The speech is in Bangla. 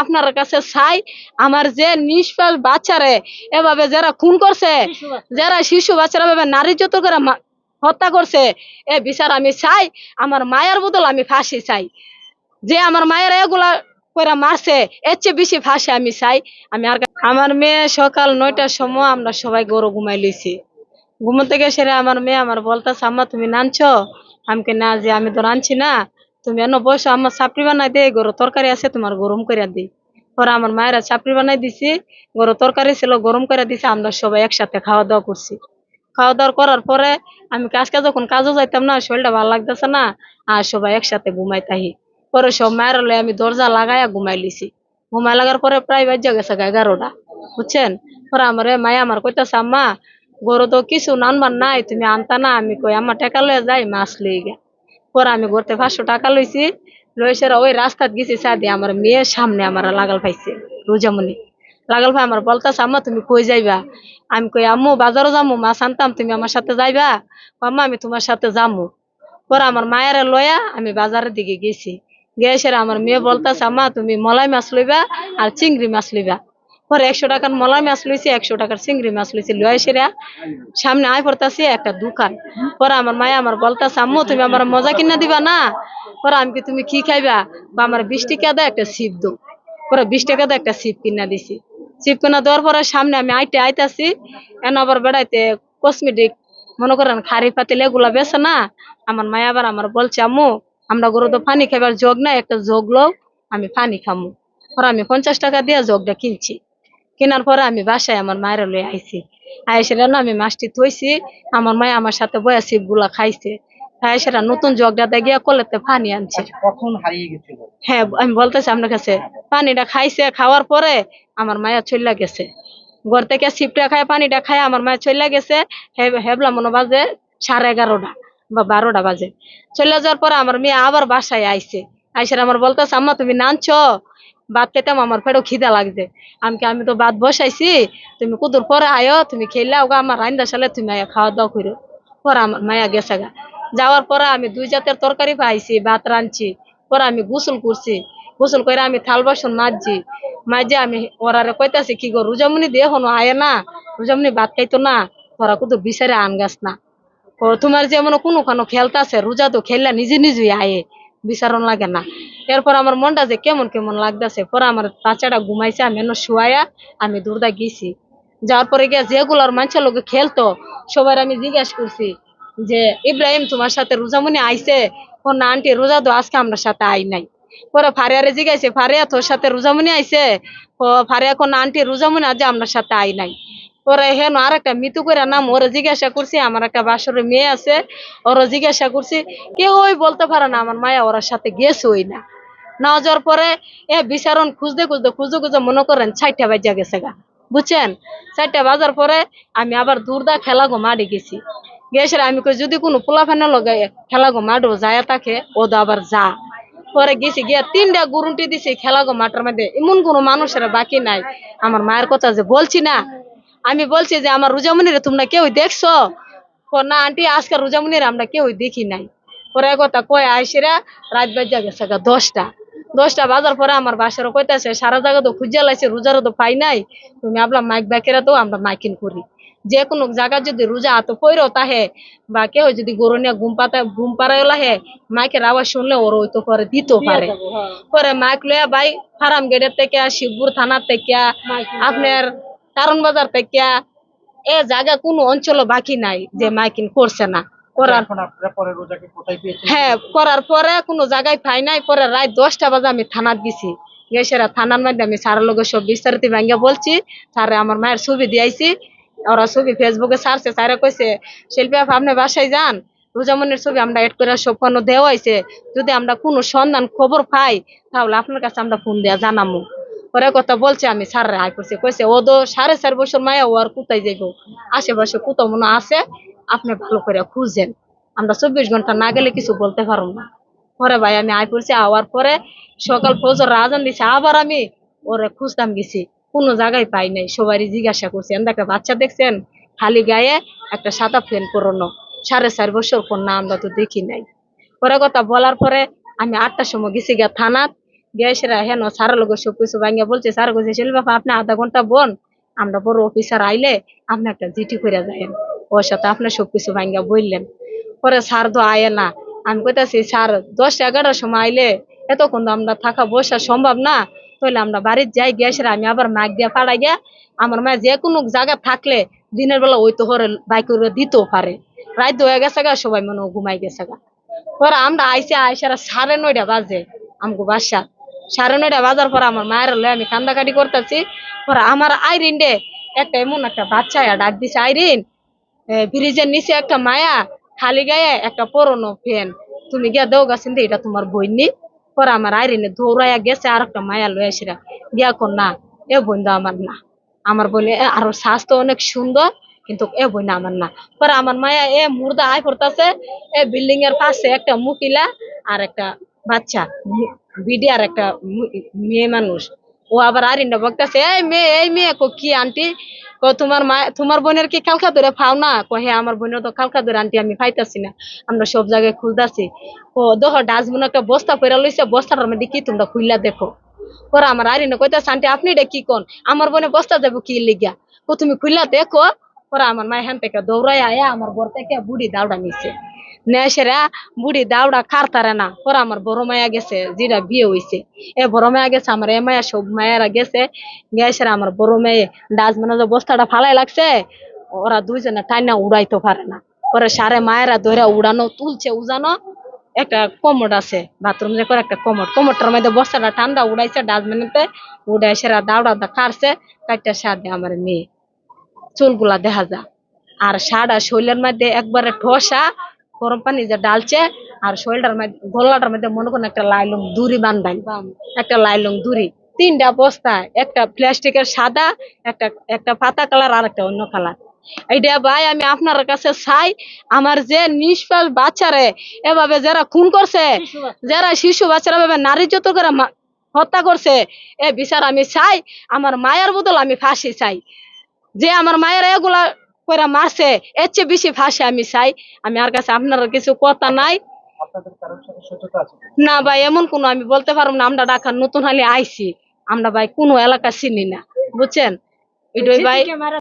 আপনার কাছে চাই আমার যে নিষ্পাস বাচ্চারে এভাবে যারা খুন করছে যারা শিশু বাচ্চারা এভাবে নারী যত করে হত্যা করছে এ বিচার আমি চাই আমার মায়ের বদল আমি ফাঁসি চাই। যে আমার মায়ের এগুলা করে মারছে এর চেয়ে বেশি ফাঁসি আমি চাই। আমি আর আমার মেয়ে সকাল নয়টার সময় আমরা সবাই গরু ঘুমাই লইছি। ঘুমোতে গেছে আমার মেয়ে আমার বলতেছে আম্মা তুমি নানছো? আমাকে না যে আমি তো রাঁধছি না। তুমি এনে বসো, আমার চাপড়ি বানাই দে গরু তরকারি আছে, তোমার গরম করে দিই পরে আমার মায়েরা চাপড়ি বানাই দিছি গরু তরকারি ছিল, গরম করে দিছে, আমরা সবাই একসাথে খাওয়া দাওয়া করছি। খাওয়া দাওয়া করার পরে আমি কাজকে যখন কাজও যাইতাম না, শরীরটা ভালো লাগতেছে না, আর সবাই একসাথে ঘুমাই তাহি পরে সব মায়ের লয়ে আমি দরজা লাগাইয়া ঘুমাই লিছি। ঘুমাই লাগার পরে প্রায় বাজ্যা গেছে এগারোটা, বুঝছেন? পরে আমার, মায়া আমার কইতাছে, আম্মা, গরু তো কিছু নানবার নাই, তুমি আনতা না। আমি কই আমার টাকা লয়ে যাই, মাছ লই গে পরে আমি ঘরতে পাঁচশো টাকা লইছি। লইছে ওই রাস্তাত গেছি সাদি আমার মেয়ের সামনে আমার লাগাল পাইছে, রোজামণি। লাগাল ভাই আমার বলতাছে, আম্মা, তুমি কই যাইবা? আমি কই, আম্মু, বাজারও যামু মাছ আনতাম তুমি আমার সাথে যাইবা? আম্মা, আমি তোমার সাথে যামু। পরে আমার মায়ের লয়া আমি বাজারের দিকে গেছি। গেছে আমার মেয়ে বলতাছে, আম্মা, তুমি মলাই মাছ লইবা আর চিংড়ি মাছ লইবা। পরে একশো টাকার মলা মাছ লইছি, একশো টাকার চিংড়ি মাছ লইছি লয়ে সেরা সামনে আয় পড়তাছি একটা দোকান। পরে আমার মায়া আমার বলতাছে আম্মু তুমি আমার মজা কিনা দিবা না? পরে আমি কি তুমি কি খাইবা? বা আমার বিশ টাকা দেয় একটা সিপ দো পরে বিশ টাকা দেয় একটা সিপ কিনা দিছি। সিপ কিনা দেওয়ার পরে সামনে আমি আইতে আইতাছি, এন আবার বেড়াইতে কসমেটিক মনে করেন খারি পাতিল এগুলা বেছে না? আমার মায়া আবার আমার বলছে, আম্মু, আমরা গরু তো পানি খাইবার জগ না একটা জগ লো আমি পানি খামু। পরে আমি পঞ্চাশ টাকা দিয়ে জগটা কিনছি। কেনার পরে আমি বাসায় আমার মায়ের লয়ে আইছি। আইসে না আমি মাছটি থইছি আমার মায়ে আমার সাথে বয়া গুলা খাইছে। খাই সেটা নতুন জগটা গিয়া কলেতে পানি আনছে। কখন হারিয়ে গেছিল? হ্যাঁ আমি বলতেছি আপনার কাছে পানিটা খাইছে খাওয়ার পরে আমার মায়া চল্লা গেছে। ঘর থেকে সিপটা খায় পানিটা খায় আমার মায়া চল্লা গেছে। হেবলা মনে বাজে সাড়ে এগারোটা বা বারোটা বাজে। চলে যাওয়ার পরে আমার মেয়ে আবার বাসায় আইছে। আইসে আমার বলতেছে আম্মা তুমি নানছো? ভাত খেতাম, আমার পেটও খিদা লাগছে। আমি আমি তো ভাত বসাইছি, তুমি কুদুর পরে আয়ো, তুমি খেলে ওগা আমার রান্দা সালে তুমি আয়া খাওয়া দাওয়া করো পরে আমার মায়া গেছে গা। যাওয়ার পরে আমি দুই জাতের তরকারি পাইছি, ভাত রাঁধছি। পরে আমি গোসল করছি। গোসল করে আমি থাল বাসন মাজছি। মাঝে আমি ওরারে কইতাছি, কি গো, রুজামুনি দিয়ে হনো আয় না? রুজামুনি ভাত খাইতো না? তোরা কুদুর বিচারে আন গাছ না? তোমার যেমন কোনো কোনো খেলতাছে, রোজা তো খেললা নিজে নিজেই আয়ে। বিচারণ লাগে না। এরপর আমার মনটা যে কেমন কেমন লাগতেছে, পরে আমার বাচ্চাটা ঘুমাইছে, আমি শুয়াইয়া আমি দূরদা গেছি। যাওয়ার পরে গিয়া যেগুলার মানুষের লোকে খেলতো সবার আমি জিজ্ঞাসা করছি যে, ইব্রাহিম, তোমার সাথে রোজামুনি আইছে? ও না, আন্টি, রোজা তো আজকে আমরা সাথে আই নাই। পরে ফারিয়ারে জিজ্ঞাসে, ফারিয়া, তোর সাথে রোজামুনি আইছে? ও ফারিয়া কোন আন্টি, রোজামুনি আজ আমরা সাথে আই নাই। পরে হেন আর একটা মৃত্যু করে নাম, ওরা জিজ্ঞাসা করছি, আমার একটা বাসরের মেয়ে আছে ওরা জিজ্ঞাসা করছি কেউ ওই বলতে পারে না, আমার মায়া ওর সাথে গেছে ওই না। না যাওয়ার পরে, এ বিচারণ খুঁজতে খুঁজতে খুঁজতে খুঁজতে মনে করেন চারটা বাজা গেছে গা। বুঝছেন? চারটা বাজার পরে আমি আবার দূরদা খেলা গো মাঠে গেছি। গেছে আমি কই, যদি কোনো পোলা ফেনে লগে খেলা গো মাঠও যায় তাকে ও তো আবার যা। পরে গেছি, গিয়া তিনটা গুরুন্টি দিছি খেলা গো মাঠের মধ্যে। এমন কোনো মানুষের বাকি নাই। আমার মায়ের কথা যে বলছি না আমি বলছি যে আমার রোজামনিরে তোমরা কেউ দেখছ? না আন্টি আজকে রোজামনির আমরা কেউ দেখি নাই। পরে কথা কয় আইসিরা রাত বাজা গেছে দশটা। দশটা বাজার পরে আমার বাসার কইতাছে সারা জায়গা তো খুঁজে লাইছে রোজারও তো পাই নাই। তুমি আপনার মাইক ব্যাকেরা তো আমরা মাইকিং করি। যে কোনো জায়গা যদি রোজা হাতে পইরও তাহে বা কেউ যদি গরু নিয়ে ঘুম পাতা ঘুম পাড়ায় লাহে মাইকের আওয়াজ শুনলে ওর ওই তো করে দিতেও পারে। পরে মাইক লইয়া ভাই ফার্ম গেটের থেকে শিবপুর থানার থেকে। আপনার কারণ বাজার থেকে এ জায়গা কোনো অঞ্চল বাকি নাই যে মাইকিং করছে না। করার হ্যাঁ করার পরে কোনো জায়গায় পাই নাই। পরে রাত দশটা বাজে আমি থানার গেছি। গেছেরা থানার মধ্যে আমি স্যারের লোকের সব বিস্তারিত ভাঙ্গা বলছি। স্যারে আমার মায়ের ছবি দিয়েছি ওরা ছবি ফেসবুকে ছাড়ছে স্যারে কইছে শিল্পী আপা, আপনি বাসায় যান। রোজামনের ছবি আমরা এড করে সব কোনো দেওয়া হয়েছে যদি আমরা কোনো সন্ধান খবর পাই তাহলে আপনার কাছে আমরা ফোন দেওয়া জানামু। পরে কথা বলছে, আমি স্যারে আয় করছে, কইছে ও তো সাড়ে চার বছর মায়া ও আর কোথায় যাইব? আশেপাশে কোথাও মনে আছে? আপনি ভালো করে খুঁজেন। আমরা চব্বিশ ঘণ্টা না গেলে কিছু বলতে পারব না। পরে ভাই আমি আয় করছি, আওয়ার পরে সকাল ফজর রাজান দিছে, আবার আমি ওরে খুঁজতাম গেছি, কোনো জায়গায় পাই নাই, সবারই জিজ্ঞাসা করছি এমন একটা বাচ্চা দেখছেন? খালি গায়ে একটা সাদা ফ্যান পরানো, সাড়ে চার বছর পর না আমরা তো দেখি নাই। পরে কথা বলার পরে আমি আটটার সময় গেছি গিয়া থানাত গ্যাসেরা হেন সারা লোক সব কিছু ভাঙিয়া বলছে, স্যার কইছে সেল বাবা আপনি আধা ঘণ্টা বোন, আমরা বড় অফিসার আইলে আপনি একটা জিটি করে যাবেন। ওর সাথে আপনি সবকিছু ভাঙ্গা বললেন পরে স্যার তো আয় না। আমি কইতাছি, স্যার, দশ এগারোটার সময় আইলে এতক্ষণ আমরা থাকা বসা সম্ভব না। তাহলে আমরা বাড়ির যাই গ্যাসের আমি আবার মাইক দিয়ে পাড়াই গিয়া আমার মা যে কোনো জায়গা থাকলে দিনের বেলা ওই তো হরে বাইক দিতেও পারে। রাত হয়ে গেছে গা, সবাই মনে ঘুমাই গেছে গা। পরে আমরা আইসে, আইসারা সাড়ে নয়টা বাজে। আমগো বাসা। সাড়ে বাজার পর আমার মায়ের লয়ে আমি কান্দাকাটি করতেছি। পর আমার আইরিন ডে একটা এমন একটা বাচ্চা ডাক দিছে আইরিন ব্রিজের নিচে একটা মায়া খালি গায়ে একটা পুরনো ফ্যান। তুমি গিয়া দেও গাছেন এটা তোমার বইনি পর আমার আইরিনে দৌড়াইয়া গেছে আর একটা মায়া লয়ে আসিরা গিয়া কর না এ বন্ধু আমার না। আমার বলে "এ, আরও স্বাস্থ্য অনেক সুন্দর কিন্তু এ বই না আমার না। পরে আমার মায়া এ মুর্দা আয় পড়তাছে এ বিল্ডিং এর পাশে একটা মুকিলা আর একটা বাচ্চা। মু- বিডি আর একটা মেয়ে মানুষ। ও আবার আরিনটা বকতেছে, এই মেয়ে এই মেয়ে, কো কি আন্টি? কো তোমার মা, তোমার বোনের কি কালকা ধরে ফাও না? কো হ্যাঁ আমার বোনের তো কালকা ধরে, আন্টি, আমি পাইতাছি না। আমরা সব জায়গায় খুঁজতাছি ও দেখো ডাস্টবিন একটা বস্তা পরে লইছে, বস্তাটার মধ্যে কি তোমরা খুইলা দেখো? পরে আমার আরিনে কইতাছে, আন্টি, আপনি এটা কি কোন? আমার বোনে বস্তা যাব কি লিগা? ও তুমি খুইলা দেখো। পরে আমার মা হ্যান থেকে দৌড়াই আয়া, আমার বর থেকে বুড়ি দাউড়া নিছে। নেসেরা বুড়ি দাউড়া খারতারে না। পরে আমার বড় মায়া গেছে, যেটা বিয়ে হইছে। এ বড় মায়া গেছে, আমার এ মায়া, সব মায়েরা গেছে। গেছে আমার বড় মেয়ে, ডাস্টবিনে যে বস্তাটা ফালাই লাগছে, ওরা দুইজনে টাইনা উড়াইতে পারে না। পরে সারে মায়েরা ধরে উড়ানো, তুলছে, উজানো। একটা কমোড আছে, বাথরুম যে করে একটা কমোড। কমোডটার মধ্যে বস্তাটা ঠান্ডা উড়াইছে, ডাস্টবিনেতে উড়াই সেরা দাউড়া কাটছে কাটটা সার আমার মেয়ে। চুলগুলা দেখা যায় আর সারা শরীরের মধ্যে একবারে ঠসা গরম পানি যে ডালছে আর শরীরটার মধ্যে গলাটার মধ্যে মনে করেন একটা লাইলং দড়ি বান্ধাই একটা লাইলং দড়ি। তিনটা বস্তা একটা প্লাস্টিকের সাদা একটা একটা পাতা কালার আর একটা অন্য কালার। এইটা ভাই আমি আপনার কাছে চাই আমার যে নিষ্পাল বাচ্চারে এভাবে যারা খুন করছে যারা শিশু বাচ্চারা এভাবে নারী যত করে হত্যা করছে এ বিচার আমি চাই আমার মায়ের বদল আমি ফাঁসি চাই। যে আমার মায়ের এগুলা করে মারছে এর চেয়ে বেশি ফাঁসি আমি চাই। আমি আর কাছে আপনার কিছু কথা নাই। আপনাদের কারোর সাথে সত্যতা আছে না ভাই এমন কোনো আমি বলতে পারব না। আমরা ডাকার নতুন হালে আইছি। আমরা ভাই কোনো এলাকা চিনি না। বুঝছেন? এটাই ভাই